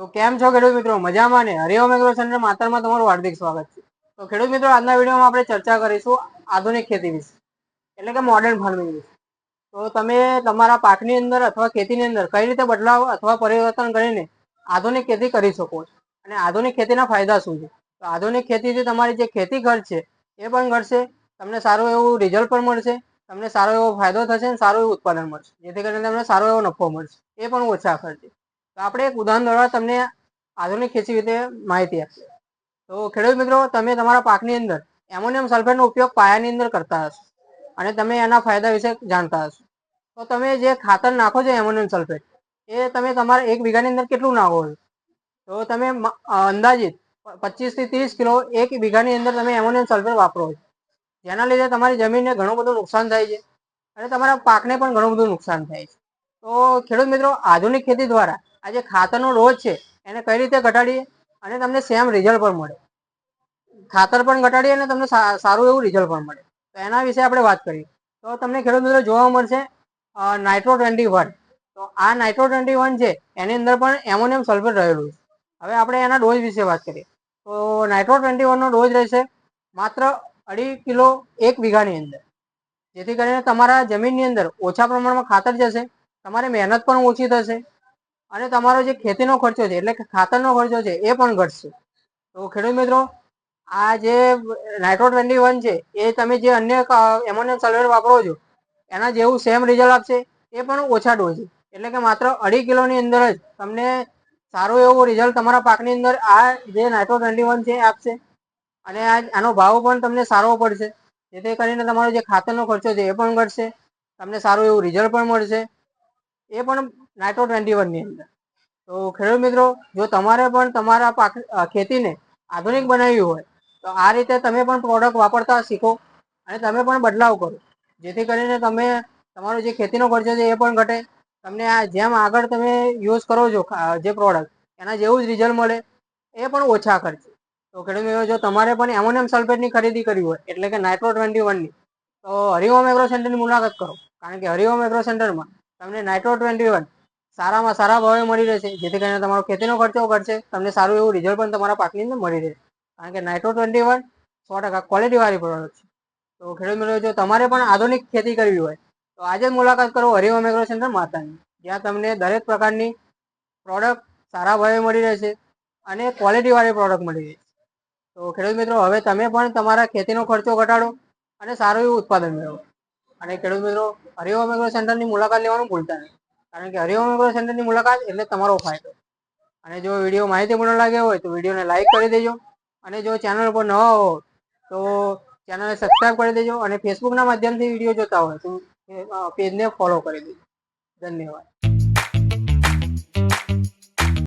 તો કેમ છો ખેડૂત મિત્રો? મજામાં ને? હરિઓમ એગ્રો સેન્ટર માતરમાં તમારું હાર્દિક સ્વાગત છે. તો ખેડૂત મિત્રો, આજના વિડીયોમાં આપણે ચર્ચા કરીશું આધુનિક ખેતી વિશે, એટલે કે મોડર્ન ફાર્મિંગ વિશે. તો તમે તમારા પાકની અંદર અથવા ખેતીની અંદર કઈ રીતે બદલાવ અથવા પરિવર્તન કરીને આધુનિક ખેતી કરી શકો અને આધુનિક ખેતીના ફાયદા શું છે? તો આધુનિક ખેતીથી તમારી જે ખેતી ખર્ચ છે, એ પણ ઘટશે, તમને સારું એવું રિઝલ્ટ પણ મળશે, તમને સારો એવો ફાયદો થશે અને સારું એવું ઉત્પાદન મળશે. જેથી કરીને તમને સારો એવો નફો મળશે. એ પણ ઓછા ખર્ચે. આપણે એક ઉદાહરણ દ્વારા તમને આધુનિક ખેતી વિશે માહિતી આપશે તો ખેડૂત મિત્રો, તમે તમારા પાકની અંદર એમોનિયમ સલ્ફેટનો ઉપયોગ પાયાની અંદર કરતા હશો અને તમે એના ફાયદા વિશે જાણતા હશો. તો તમે જે ખાતર નાખો છો એમોનિયમ સલ્ફેટ, એ તમે તમારા એક વીઘાની અંદર કેટલું નાખો છો? તો તમે અંદાજિત પચીસથી ત્રીસ કિલો એક વીઘાની અંદર તમે એમોનિયમ સલ્ફેટ વાપરો છો. જેના લીધે તમારી જમીનને ઘણું બધું નુકસાન થાય છે અને તમારા પાકને પણ ઘણું બધું નુકસાન થાય છે. તો ખેડૂત મિત્રો, આધુનિક ખેતી દ્વારા આ જે ખાતરનો ડોઝ છે, એને કઈ રીતે ઘટાડીએ? અને તમને સેમ રિઝલ્ટ પણ મળે. ખાતર પણ ઘટાડીએ અને તમને સારું એવું રિઝલ્ટ પણ મળે. તો એના વિશે આપણે વાત કરીએ. તો તમને ખેડૂત મિત્રો જોવા મળશે નાઇટ્રો ટ્વેન્ટી વન તો આ નાઇટ્રો ટ્વેન્ટી વન છે એની અંદર પણ એમોનિયમ સલ્ફેટ રહેલું છે. હવે આપણે એના ડોઝ વિશે વાત કરીએ. તો નાઇટ્રો ટ્વેન્ટી વનનો ડોઝ રહેશે માત્ર અઢી કિલો એક વીઘાની અંદર. જેથી કરીને તમારા જમીનની અંદર ઓછા પ્રમાણમાં ખાતર જશે, તમારી મહેનત પણ ઓછી થશે અને તમારો જે ખેતીનો ખર્ચો છે, એટલે કે ખાતરનો ખર્ચો છે, એ પણ ઘટશે. તો ખેડૂત મિત્રો, આ જે નાઇટ્રો ટ્વેન્ટી વન છે, એ તમે જે અન્ય એમોનિયમ સલ્ફેટ વાપરો છો, એના જેવું સેમ રિઝલ્ટ આપશે, એ પણ ઓછા ડોઝ એટલે કે માત્ર અઢી કિલોની અંદર જ તમને સારું એવું રિઝલ્ટ તમારા પાકની અંદર આ જે નાઇટ્રો ટ્વેન્ટી વન છે આપશે. અને આ, આનો ભાવ પણ તમને સારો પડશે. જેથી કરીને તમારો જે ખાતરનો ખર્ચો છે, એ પણ ઘટશે. તમને સારું એવું રિઝલ્ટ પણ મળશે. એ પણ નાઇટ્રો ટ્વેન્ટી વનની અંદર. તો ખેડૂત મિત્રો, જો તમારે પણ તમારા પાક ખેતીને આધુનિક બનાવવી હોય, તો આ રીતે તમે પણ પ્રોડક્ટ વાપરતા શીખો અને તમે પણ બદલાવ કરો. જેથી કરીને તમે, તમારો જે ખેતીનો ખર્ચો છે એ પણ ઘટે. તમને આ જેમ આગળ તમે યુઝ કરો છો જે પ્રોડક્ટ એના જેવું જ રિઝલ્ટ મળે, એ પણ ઓછા ખર્ચે. તો ખેડૂત મિત્રો, જો તમારે પણ એમોનિયમ સલ્ફેટની ખરીદી કરવી હોય, એટલે કે નાઇટ્રો ટ્વેન્ટી વનની તો હરિઓમ એગ્રો સેન્ટરની મુલાકાત કરો. કારણ કે હરિઓમ એગ્રો સેન્ટરમાં તમને નાઇટ્રો ટ્વેન્ટી વન સારામાં સારા ભાવે મળી રહેશે. જેથી કરીને તમારો ખેતીનો ખર્ચો ઘટશે. તમને સારું એવું રિઝલ્ટ પણ તમારા પાકની અંદર મળી રહેશે. કારણ કે નાઇટ્રો ટ્વેન્ટી વન સો ટકા ક્વોલિટીવાળી પ્રોડક્ટ છે. તો ખેડૂત મિત્રો, જો તમારે પણ આધુનિક ખેતી કરવી હોય, તો આજે જ મુલાકાત કરો હરિઓમ એગ્રો સેન્ટર માતાની. જ્યાં તમને દરેક પ્રકારની પ્રોડક્ટ સારા ભાવે મળી રહેશે અને ક્વોલિટીવાળી પ્રોડક્ટ મળી રહેશે. તો ખેડૂત મિત્રો, હવે તમે પણ તમારા ખેતીનો ખર્ચો ઘટાડો અને સારું એવું ઉત્પાદન મેળવો. અને ખેડૂત મિત્રો હરિઓમ એગ્રો સેન્ટરની મુલાકાત લેવાનું ભૂલતા નહીં. કારણ કે હરિઓમ એગ્રો સેન્ટરની મુલાકાત એટલે તમારો ફાયદો. અને જો વીડિયો માહિતીપૂર્ણ લાગ્યો હોય તો વિડીયોને લાઈક કરી દેજો. અને જો ચેનલ પર નવા હો તો ચેનલને સબસ્ક્રાઈબ કરી દેજો અને ફેસબુકના માધ્યમથી વીડિયો જોતા હોય તો પેજને ફોલો કરી દેજો. ધન્યવાદ.